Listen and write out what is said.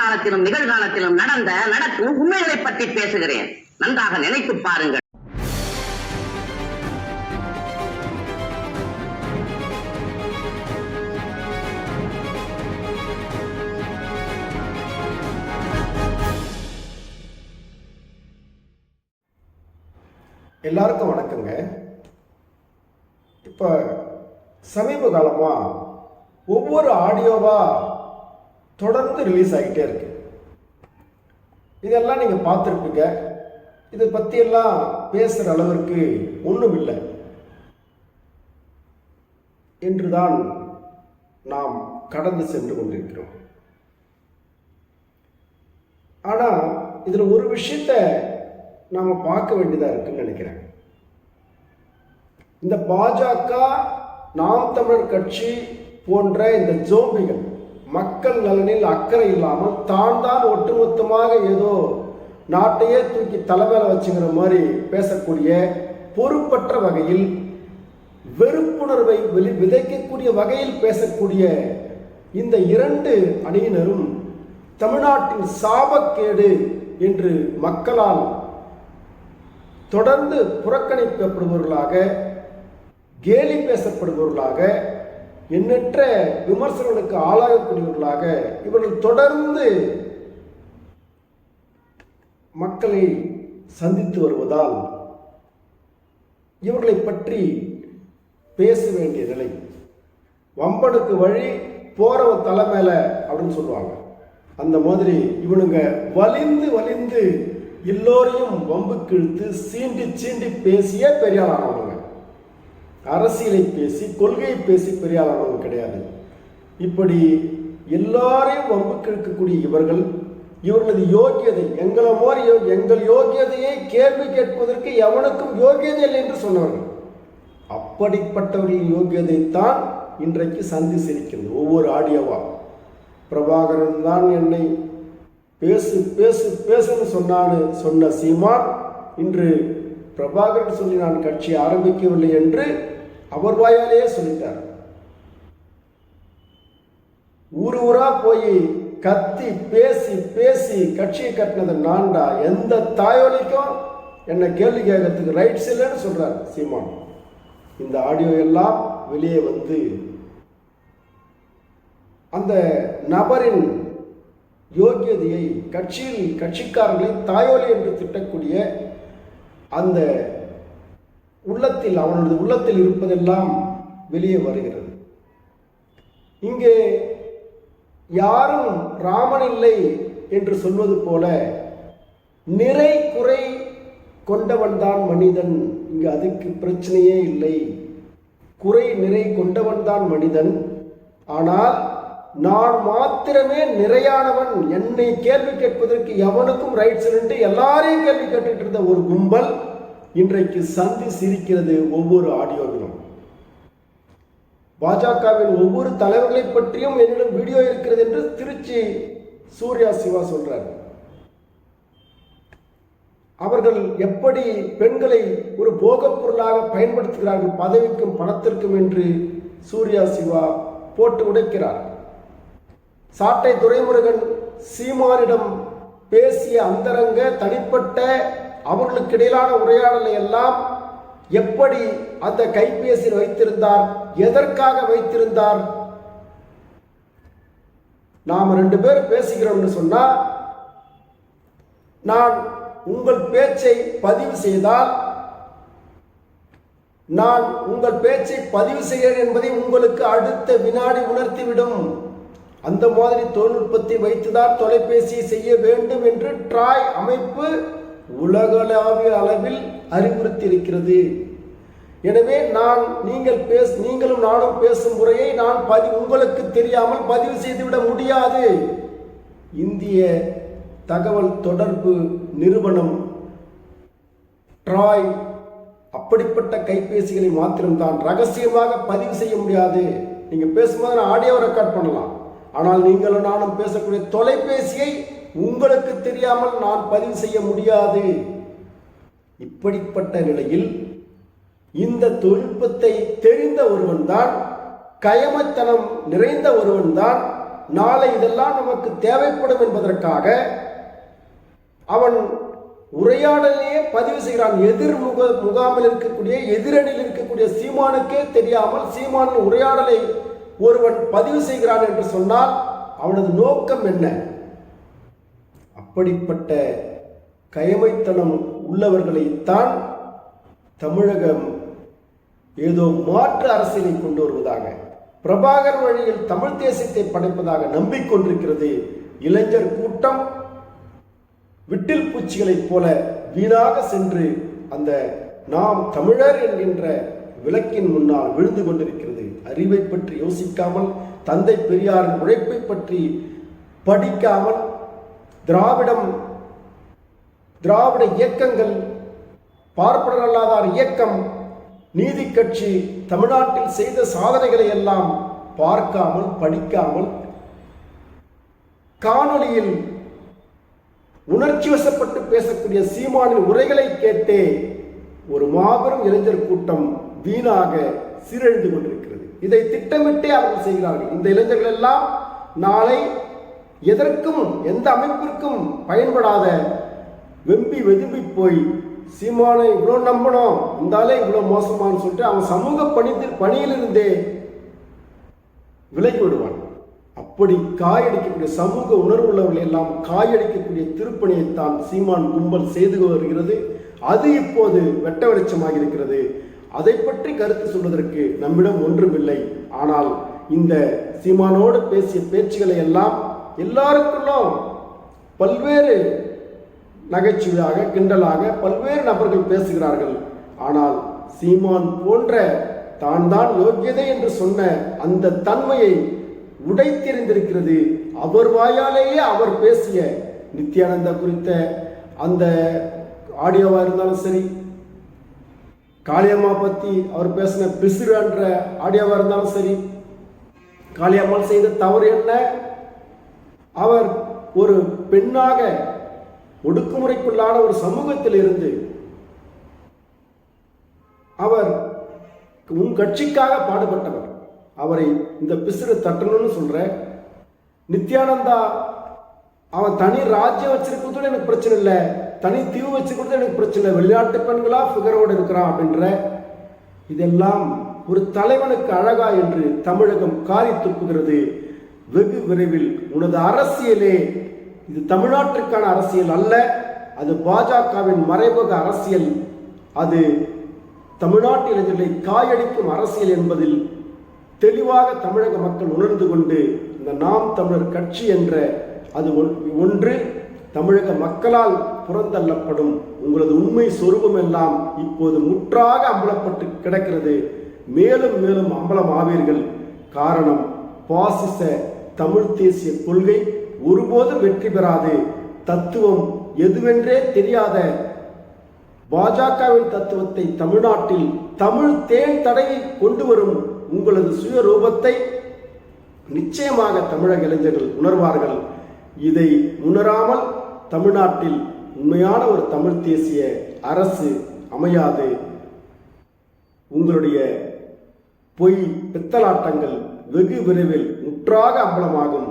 காலத்திலும் நிகழ்காலத்திலும் நடந்த நடக்கும் உண்மைகளை பற்றி பேசுகிறேன். நன்றாக நினைத்து பாருங்கள். எல்லாருக்கும் வணக்கங்க. இப்போ சமீப காலமாக ஒவ்வொரு ஆடியோவா தொடர்ந்து ரிலீஸ் ஆகிட்டே இருக்கு. இதெல்லாம் நீங்கள் பார்த்துருப்பீங்க. இதை பற்றியெல்லாம் பேசுகிற அளவிற்கு ஒன்றும் இல்லை. என்றுதான் நாம் கடந்து சென்று கொண்டிருக்கிறோம். ஆனால் இதில் ஒரு விஷயத்தை நாம் பார்க்க வேண்டியதாக இருக்குன்னு நினைக்கிறேன். இந்த பாஜக நாம் தமிழர் கட்சி போன்ற இந்த ஜோம்பிகள் மக்கள் நலனில் அக்கறை இல்லாமல் தான் தான் ஒட்டுமொத்தமாக ஏதோ நாட்டையே தூக்கி தலைமையில வச்சுக்கிற மாதிரி பேசக்கூடிய பொறுப்பற்ற வகையில் வெறுப்புணர்வை வெளி விதைக்கக்கூடிய வகையில் பேசக்கூடிய இந்த இரண்டு அணியினரும் தமிழ்நாட்டின் சாபக்கேடு என்று மக்களால் தொடர்ந்து புறக்கணிக்கப்படுபவர்களாக கேலி பேசப்படுபவர்களாக எண்ணற்ற விமர்சனங்களுக்கு ஆளாகக்கூடியவர்களாக இவர்கள் தொடர்ந்து மக்களை சந்தித்து வருவதால் இவர்களை பற்றி பேச வேண்டிய நிலை. வம்பனுக்கு வழி போறவ தலை மேல அப்படின்னு சொல்லுவாங்க. அந்த மாதிரி இவனுங்க வலிந்து வலிந்து எல்லோரையும் வம்புக்கு இழுத்து சீண்டி சீண்டி பேசிய பெரியாளானவங்க அரசியலை பேசி கொள்கையை பேசி பெரிய பெரியாளானவங்க கிடையாது. இப்படி எல்லாரையும் வம்புக்கு இழுக்கக்கூடிய இவர்கள் இவர்களது யோக்கியதை எங்களை மாதிரி யோ- எங்கள் யோக்கியதையை கேள்வி கேட்பதற்கு எவனுக்கும் யோக்கியதை இல்லை என்று சொன்னார்கள் அப்படிப்பட்டவர்களின் யோக்கியதை தான் இன்றைக்கு சந்தி சிரிக்கிறது ஒவ்வொரு ஆடியோவா. பிரபாகரன் தான் என்னை பேசு பேசு பேசுன்னு சொன்னான்னு சொன்ன சீமான் இன்று பிரபாகரன் சொல்லி நான் கட்சி ஆரம்பிக்கவில்லை என்று அவர் வாயாலேயே சொல்லிட்டார். ஊர் ஊரா போய் கத்தி பேசி பேசி கட்சியை கட்டினது நான்டா எந்த தாயொலிக்கும் என்னை கேள்வி கேட்கறதுக்கு ரைட்ஸ் இல்லைன்னு சொல்றார் சீமான். இந்த ஆடியோ எல்லாம் வெளியே வந்து அந்த நபரின் யோக்கியதையை கட்சியில் கட்சிக்காரர்களை தாயோலி என்று திட்டக்கூடிய அந்த உள்ளத்தில் அவனது உள்ளத்தில் இருப்பதெல்லாம் வெளியே வருகிறது. இங்கே யாரும் ராமன் இல்லை என்று சொல்வது போல நிறை குறை கொண்டவன்தான் மனிதன். இங்கு அதுக்கு பிரச்சனையே இல்லை. குறை நிறை கொண்டவன்தான் மனிதன். ஆனால் நான் மாத்திரமே நிறையானவன். என்னை கேள்வி கேட்பதற்கு எவனுக்கும் ரைட்ஸ் என்று எல்லாரையும் கேள்வி கேட்டுட்டு இருந்த ஒரு கும்பல் இன்றைக்கு சந்தி சிரிக்கிறது ஒவ்வொரு ஆடியோவிலும். பாஜகவின் ஒவ்வொரு தலைவர்களை பற்றியும் என்னிடம் வீடியோ இருக்கிறது என்று திருச்சி சூர்யா சிவா சொல்றார். அவர்கள் எப்படி பெண்களை ஒரு போகப் பொருளாக பயன்படுத்துகிறார்கள் பதவிக்கும் பணத்திற்கும் என்று சூர்யா சிவா போட்டு உடைக்கிறார். சாட்டை துரைமுருகன் சீமானிடம் பேசிய அந்தரங்க தனிப்பட்ட அவர்களுக்கு இடையிலான உரையாடலை எல்லாம் எப்படி அந்த கைபேசியில் வைத்திருந்தார் எதற்காக வைத்திருந்தார்? நாம் ரெண்டு பேர் பேசுகிறோம்னு சொன்னால் நான் உங்கள் பேச்சை பதிவு செய்தால் நான் உங்கள் பேச்சை பதிவு செய்கிறேன் என்பதை உங்களுக்கு அடுத்த வினாடி உணர்த்திவிடும். அந்த மாதிரி தொழில்நுட்பத்தை வைத்துதான் தொலைபேசியை செய்ய வேண்டும் என்று ட்ராய் அமைப்பு உலகளாவிய அளவில் அறிவுறுத்தி இருக்கிறது எனவே நான் நீங்கள் பேச நீங்களும் நானும் பேசும் முறையை நான் பதி உங்களுக்கு தெரியாமல் பதிவு செய்துவிட முடியாது. இந்திய தகவல் தொடர்பு நிறுவனம் ட்ராய் அப்படிப்பட்ட கைபேசிகளை மாத்திரம்தான் ரகசியமாக பதிவு செய்ய முடியாது. நீங்கள் பேசும்போது நான் ஆடியோ ரெக்கார்ட் பண்ணலாம். ஆனால் நீங்களும் நானும் பேசக்கூடிய தொலைபேசியை உங்களுக்கு தெரியாமல் நான் பதிவு செய்ய முடியாது. இப்படிப்பட்ட நிலையில் இந்த தொழில்நுட்பத்தை தெரிந்த ஒருவன் தான் கயமத்தனம் நிறைந்த ஒருவன் தான் நாளை இதெல்லாம் நமக்கு தேவைப்படும் என்பதற்காக அவன் உரையாடலையே பதிவு செய்கிறான். எதிர் முக முகாமில் இருக்கக்கூடிய எதிரணியில் இருக்கக்கூடிய சீமானுக்கே தெரியாமல் சீமானின் உரையாடலை ஒருவன் பதிவு செய்கிறான் என்று சொன்னால் அவனது நோக்கம் என்ன? அப்படிப்பட்ட கயமைத்தனம் உள்ளவர்களைத்தான் தமிழகம் ஏதோ மாற்று அரசியலை கொண்டு வருவதாக பிரபாகர் வழியில் தமிழ் தேசத்தை படைப்பதாக நம்பிக்கொண்டிருக்கிறது இளைஞர் கூட்டம். விட்டில் பூச்சிகளைப் போல வீணாக சென்று அந்த நாம் தமிழர் என்கின்ற விளக்கின் முன்னால் விழுந்து கொண்டிருக்கிறது. அறிவை பற்றி யோசிக்காமல் தந்தை பெரியாரின் உழைப்பை பற்றி படிக்காமல் திராவிடம் திராவிட இயக்கங்கள் பார்ப்பனர் அல்லாதார் இயக்கம் நீதி கட்சி தமிழ்நாட்டில் செய்த சாதனைகளை எல்லாம் பார்க்காமல் படிக்காமல் காணொளியில் உணர்ச்சி வசப்பட்டு பேசக்கூடிய சீமானின் உரைகளை கேட்டே ஒரு மாபெரும் இளைஞர் கூட்டம் வீணாக சீரழிந்து கொண்டிருக்கிறது. இதை திட்டமிட்டே அவர்கள் செய்கிறார்கள். இந்த இளைஞர்கள் எல்லாம் நாளை எதற்கும் எந்த அமைப்பிற்கும் பயன்படாத வெம்பி வெதும்பி போய் சீமானை இவ்வளோ நம்பணும் இருந்தாலே இவ்வளோ மோசமான்னு சொல்லிட்டு அவன் சமூக பணித்தில் பணியிலிருந்தே விலகி விடுவான். அப்படி காயடிக்கக்கூடிய சமூக உணர்வுள்ளவர்கள் எல்லாம் காயடிக்கக்கூடிய திருப்பணியைத்தான் சீமான் கும்பல் செய்து வருகிறது. அது இப்போது வெட்ட வெளிச்சமாக இருக்கிறது. அதை பற்றி கருத்து சொல்வதற்கு நம்மிடம் ஒன்றுமில்லை. ஆனால் இந்த சீமானோடு பேசிய பேச்சுகளை எல்லாம் எல்லாருக்குள்ளும் பல்வேறு நகைச்சுவையாக கிண்டலாக பல்வேறு நபர்கள் பேசுகிறார்கள். ஆனால் சீமான் போன்ற தான் தான் யோக்கியதை என்று சொன்ன அந்த தன்மையை உடைத்தெறிந்திருக்கிறது அவர் வாயாலேயே அவர் பேசிய நித்யானந்தா குறித்த அந்த ஆடியோவாக இருந்தாலும் சரி காளியம்மா பற்றி அவர் பேசின பிசுறுன்ற ஆடியோவாக இருந்தாலும் சரி காளியம்மாள் செய்த தவறு என்ன? அவர் ஒரு பெண்ணாக ஒடுக்குமுறைக்குள்ளான ஒரு சமூகத்தில் இருந்து அவர் உன் கட்சிக்காக பாடுபட்டவர். அவரை இந்த பிசுறு தட்டணும்னு சொல்ற. நித்யானந்தா அவன் தனி ராஜ்யம் வச்சிருக்கிறதுல எனக்கு பிரச்சனை இல்லை. தனி தீவு வச்சிருக்கிறது எனக்கு பிரச்சனை இல்லை. வெளிநாட்டு பெண்களா ஃபிகரோடு இருக்கிறான் அப்படின்ற இதெல்லாம் ஒரு தலைவனுக்கு அழகா என்று தமிழகம் காரி துப்புகிறது. வெகு விரைவில் உனது அரசியலே இது தமிழ்நாட்டிற்கான அரசியல் அல்ல அது பாஜகவின் மறைமுக அரசியல். அது தமிழ்நாட்டு இளைஞர்களை காயடிக்கும் அரசியல் என்பதில் தெளிவாக தமிழக மக்கள் உணர்ந்து கொண்டு இந்த நாம் தமிழர் கட்சி என்ற அது ஒன்- ஒன்று தமிழக மக்களால் புறந்தள்ளப்படும் உங்களது உண்மை சொரூபம் எல்லாம் இப்போது முற்றாக அம்பலப்பட்டு கிடக்கிறது. மேலும் மேலும் அம்பலம் ஆவீர்கள் காரணம் பாசிச தமிழ் தேசிய கொள்கை ஒருபோதும் வெற்றி பெறாது. தத்துவம் எதுவென்றே தெரியாத பாஜகவின் தத்துவத்தை தமிழ்நாட்டில் தமிழ் தேன் தடவி கொண்டு வரும் உங்களது சுயரூபத்தை நிச்சயமாக தமிழக இளைஞர்கள் உணர்வார்கள். இதை உணராமல் தமிழ்நாட்டில் உண்மையான ஒரு தமிழ் தேசிய அரசு அமையாது. உங்களுடைய பொய் பித்தலாட்டங்கள் வெகு விரைவில் முற்றாக அம்பலமாகும்